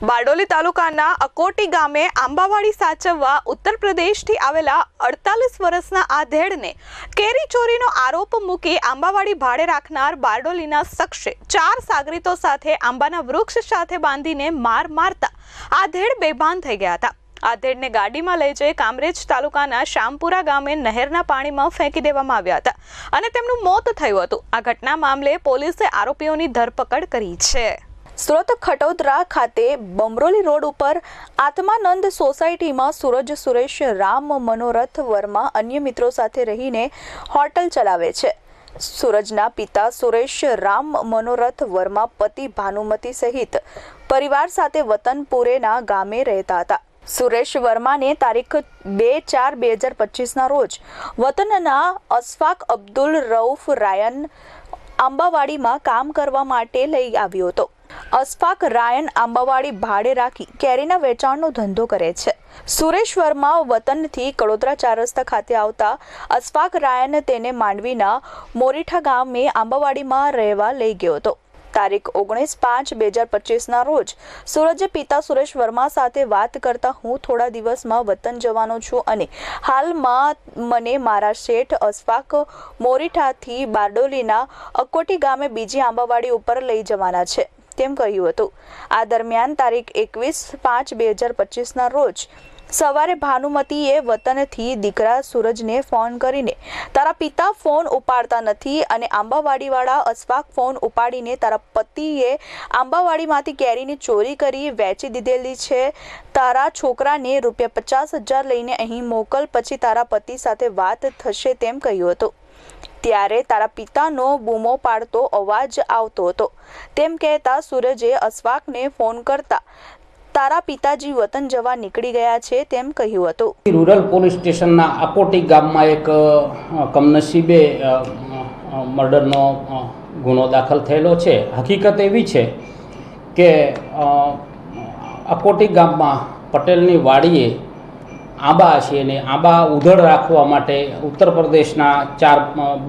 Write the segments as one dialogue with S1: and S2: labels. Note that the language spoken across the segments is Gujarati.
S1: બારડોલી તાલુકાના અકોટી ગામે આંબાવાડી સાચવવા ઉત્તર પ્રદેશથી આવેલા અડતાલીસ વર્ષના આ ધેડને કેરી ચોરીનો આરોપ મૂકી આંબાવાડી ભાડે રાખનાર બારડોલીના શખ્સે ચાર સાગરીતો સાથે આંબાના વૃક્ષ સાથે બાંધીને માર મારતા આ ધેડ બેભાન થઈ ગયા હતા. આ ધેડને ગાડીમાં લઈ જઈ કામરેજ તાલુકાના શામપુરા ગામે નહેરના પાણીમાં ફેંકી દેવામાં આવ્યા હતા અને તેમનું મોત થયું હતું. આ ઘટના મામલે પોલીસે આરોપીઓની ધરપકડ કરી છે. સુરત ખટોદરા ખાતે બમરોલી રોડ ઉપર આત્માનંદ સોસાયટીમાં સુરજ સુરેશ રામ, મનોરથ વર્મા અન્ય મિત્રો સાથે રહીને હોટલ ચલાવે છે. સૂરજના પિતા સુરેશ રામ, મનોરથ વર્મા, પતિ ભાનુમતી સહિત પરિવાર સાથે વતનપુરેના ગામે રહેતા હતા. સુરેશ વર્માને તારીખ બે ચાર બે હજાર પચીસના રોજ વતનના અશફાક અબ્દુલ રઉફ રાયન આંબાવાડીમાં કામ કરવા માટે લઈ આવ્યો હતો. અશફાક, રાયન, આંબાવાડી ભાડે રાખી કેરીના વેચાણનો ધંધો કરે છે. સુરેશ વર્મા વતનથી કડોદરા ચાર રસ્તા ખાતે આવતા અશફાક, રાયન તેને માંડવીના મોરીઠા ગામે આંબાવાડીમાં રહેવા લઈ ગયો હતો. તારીખ ઓગણીસ પાંચ બે હજાર પચીસના રોજ સૂરજે પિતા સુરેશ વર્મા સાથે વાત કરતા હું થોડા દિવસમાં વતન જવાનો છું અને હાલમાં મને મારા શેઠ અશફાક મોરીઠાથી બારડોલીના અકોટી ગામે બીજી આંબાવાડી ઉપર લઈ જવાના છે. તેમ કહ્યું હતું. આ દરમિયાન તારીખ એકવીસ પાંચ બે હજાર પચીસના રોજ સવારે ભાનુમતીએ વતનથી દીકરા સૂરજને ફોન કરીને તારા પિતા ફોન ઉપાડતા નથી અને આંબાવાડીવાળા અશફાક ફોન ઉપાડીને તારા પતિએ આંબાવાડીમાંથી કેરીની ચોરી કરી વેચી દીધેલી છે. તારા છોકરાને રૂપિયા પચાસ હજાર લઈને અહીં મોકલ, પછી તારા પતિ સાથે વાત થશે તેમ કહ્યું હતું. ત્યારે તારા પિતાનો બૂમો પાડતો અવાજ આવતો હતો. તેમ કહેતા સૂરજે અશફાકને ફોન કરતા, તારા પિતાજી વતન જવા નીકળી ગયા છે તેમ કહ્યું હતું.
S2: રૂરલ પોલીસ સ્ટેશનના આકોટી ગામમાં એક કમનસીબે મર્ડરનો ગુનો દાખલ થયેલો છે. હકીકત એવી છે કે અકોટી ગામમાં પટેલની વાડીએ આંબા છે અને આંબા ઉધડ રાખવા માટે ઉત્તર પ્રદેશના ચાર,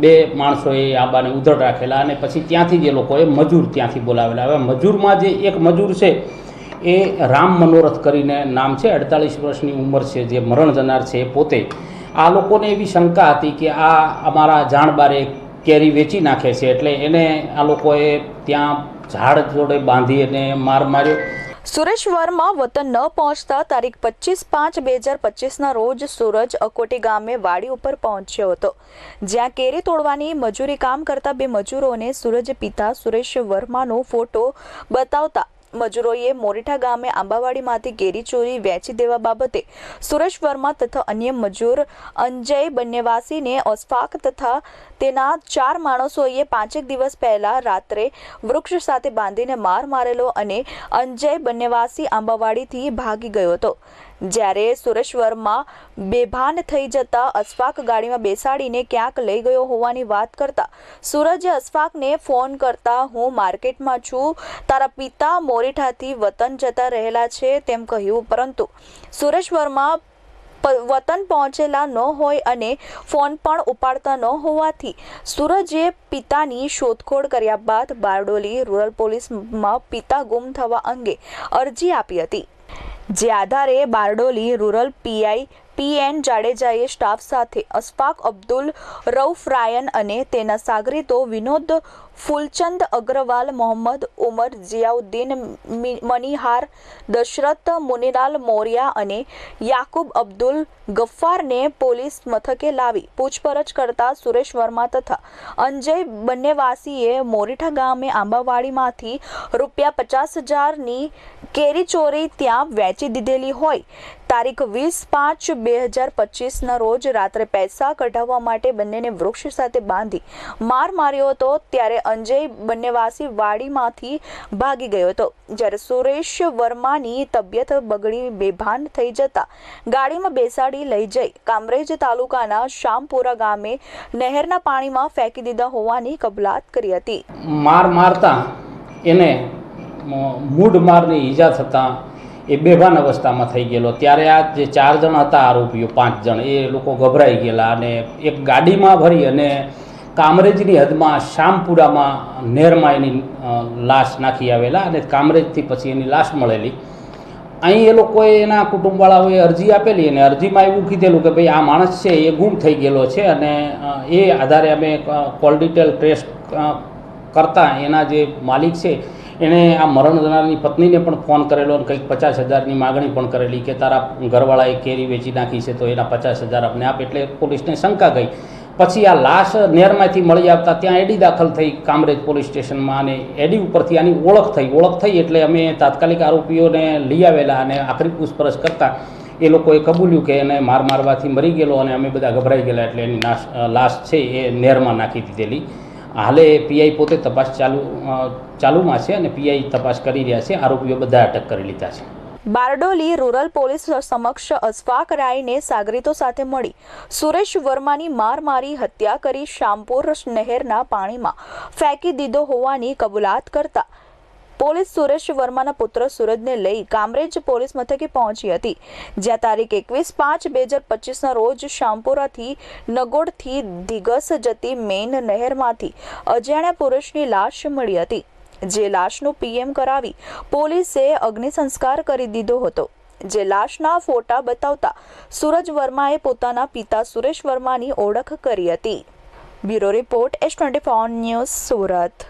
S2: બે માણસોએ આંબાને ઉધડ રાખેલા અને પછી ત્યાંથી જે લોકોએ મજૂર ત્યાંથી બોલાવેલા. હવે મજૂરમાં જે એક મજૂર છે, એ રામ મનોરથ કરીને નામ છે, અડતાલીસ વર્ષની ઉંમર છે, જે મરણ જનાર છે પોતે. આ લોકોને એવી શંકા હતી કે આ અમારા જાણબારે કેરી વેચી નાખે છે, એટલે એને આ લોકોએ ત્યાં ઝાડ જોડે બાંધી અને માર માર્યો.
S1: સુરેશ વર્મા વતન ન પહોંચતા તારીખ પચીસ પાંચ બે હજાર પચીસના રોજ સૂરજ અકોટી ગામે વાડી ઉપર પહોંચ્યો હતો. જ્યાં કેરી તોડવાની મજૂરી કામ કરતા બે મજૂરોને સૂરજ પિતા સુરેશ વર્માનો ફોટો બતાવતા મજૂરોએ મોરીઠા ગામે આંબાવાડીમાંથી કેરી ચોરી વેચી દેવા બાબતે સુરેશ વર્મા તથા અન્ય મજૂર અંજય બંનેવાસીને ઓસ્ફાક તથા તેના ચાર માણસોએ પાંચેક દિવસ પહેલા રાત્રે વૃક્ષ સાથે બાંધીને માર મારેલો અને અંજય બંનેવાસી આંબાવાડીથી ભાગી ગયો હતો. જ્યારે સુરેશ વર્મા બેભાન થઈ જતા અશફાક ગાડીમાં બેસાડીને ક્યાંક લઈ ગયો હોવાની વાત કરતા સૂરજે અશફાકને ફોન કરતા હું માર્કેટમાં છું, તારા પિતા મોરીઠાથી વતન જતા રહેલા છે તેમ કહ્યું, પરંતુ સુરેશ વર્મા વતન પહોંચેલા ન હોય અને ફોન પણ ઉપાડતા ન હોવાથી સૂરજે પિતાની શોધખોળ કર્યા બાદ બારડોલી રૂરલ પોલીસમાં પિતા ગુમ થવા અંગે અરજી આપી હતી. જે આધારે બારડોલી રૂરલ પીઆઈ પીએન જાડેજાએ સ્ટાફ સાથે અશફાક અબ્દુલ, રઉફ રાયન અને તેના સાગરીતો વિનોદ ફૂલચંદ અગ્રવાલ, મોહમ્મદ ઉમર જિયાઉદ્દીન મનિહાર, દશરથ મુનિલાલ મોરિયા અને યાકુબ અબ્દુલ ગફ્ફારને પોલીસ મથકે લાવી પૂછપરછ કરતા સુરેશ વર્મા તથા અંજય બંનેવાસીએ મોરીઠા ગામે આંબાવાડીમાંથી રૂપિયા પચાસ હજારની કેરી ચોરી ત્યાં વેચી દીધેલી હોય તારીખ વીસ પાંચ બે હજાર પચીસના રોજ રાત્રે પૈસા કઢાવવા માટે બંનેને વૃક્ષ સાથે બાંધી માર માર્યો હતો ત્યારે અંજય બંનેવાસી વાડીમાંથી ભાગી ગયો હતો. જ્યારે સુરેશ વર્માની તબિયત બગડી બેભાન થઈ જતા ગાડીમાં બેસાડી લઈ જઈ કામરેજ તાલુકાના શામપુરા ગામે નહેરના પાણીમાં ફેંકી દીધા હોવાની કબલાત કરી હતી.
S2: માર મારતા એને મૂઢ મારની ઈજા થતાં એ બેભાન અવસ્થામાં થઈ ગયેલો. ત્યારે આ જે ચાર જણ હતા આરોપીઓ, પાંચ જણ, એ લોકો ગભરાઈ ગયેલા અને એક ગાડીમાં ભરી અને કામરેજની હદમાં શામપુરામાં નહેરમાં એની લાશ નાખી આવેલા અને કામરેજથી પછી એની લાશ મળેલી. અહીં એ લોકોએ એના કુટુંબવાળાઓએ અરજી આપેલી અને અરજીમાં એવું કીધેલું કે ભાઈ આ માણસ છે, એ ગુમ થઈ ગયેલો છે અને એ આધારે અમે કોલ ડિટેલ ટ્રેસ કરતાં એના જે માલિક છે એણે આ મરણ જનારની પત્નીને પણ ફોન કરેલો અને કંઈક પચાસ હજારની માગણી પણ કરેલી કે તારા ઘરવાળાએ કેરી વેચી નાખી છે તો એના પચાસ હજાર આપને આપ એટલે પોલીસને શંકા ગઈ. પછી આ લાશ નેરમાંથી મળી આવતા ત્યાં એડી દાખલ થઈ કામરેજ પોલીસ સ્ટેશનમાં અને એડી ઉપરથી આની ઓળખ થઈ. ઓળખ થઈ એટલે અમે તાત્કાલિક આરોપીઓને લઈ આવેલા અને આખરી પૂછપરછ કરતાં એ લોકોએ કબૂલ્યું કે એને માર મારવાથી મરી ગયેલો અને અમે બધા ગભરાઈ ગયેલા એટલે એની નાશ, લાશ છે એ નેરમાં નાખી દીધેલી. હાલે પીઆઈ પોતે તપાસ ચાલુ ચાલુમાં છે અને પીઆઈ તપાસ કરી રહ્યા છે. આરોપીઓ બધા અટક કરી લીધા છે.
S1: બારડોલી રૂરલ પોલીસ સમક્ષ અશફાક રાયને સાગરીતો સાથે મળી સુરેશ વર્માની માર મારી હત્યા કરી શામપુર નહેરના પાણીમાં ફેંકી દીધો હોવાની કબૂલાત કરતા પોલીસ સુરેશ વર્માના પુત્ર સુરજને લઈ કામરેજ પોલીસ મથકે પહોંચી હતી. જ્યાં તારીખ એકવીસ પાંચ બે હજાર પચીસના રોજ શામપુરાથી નગોડથી દિગસ જતી મેઇન નહેરમાંથી અજાણ્યા પુરુષની લાશ મળી હતી. જે લાશનું પીએમ કરાવી પોલીસે અગ્નિ સંસ્કાર કરી દીધો હતો. જે લાશના ફોટા બતાવતા સુરજ વર્માએ પોતાના પિતા સુરેશ વર્માની ઓળખ કરી હતી. Bureau report S twenty news Surat.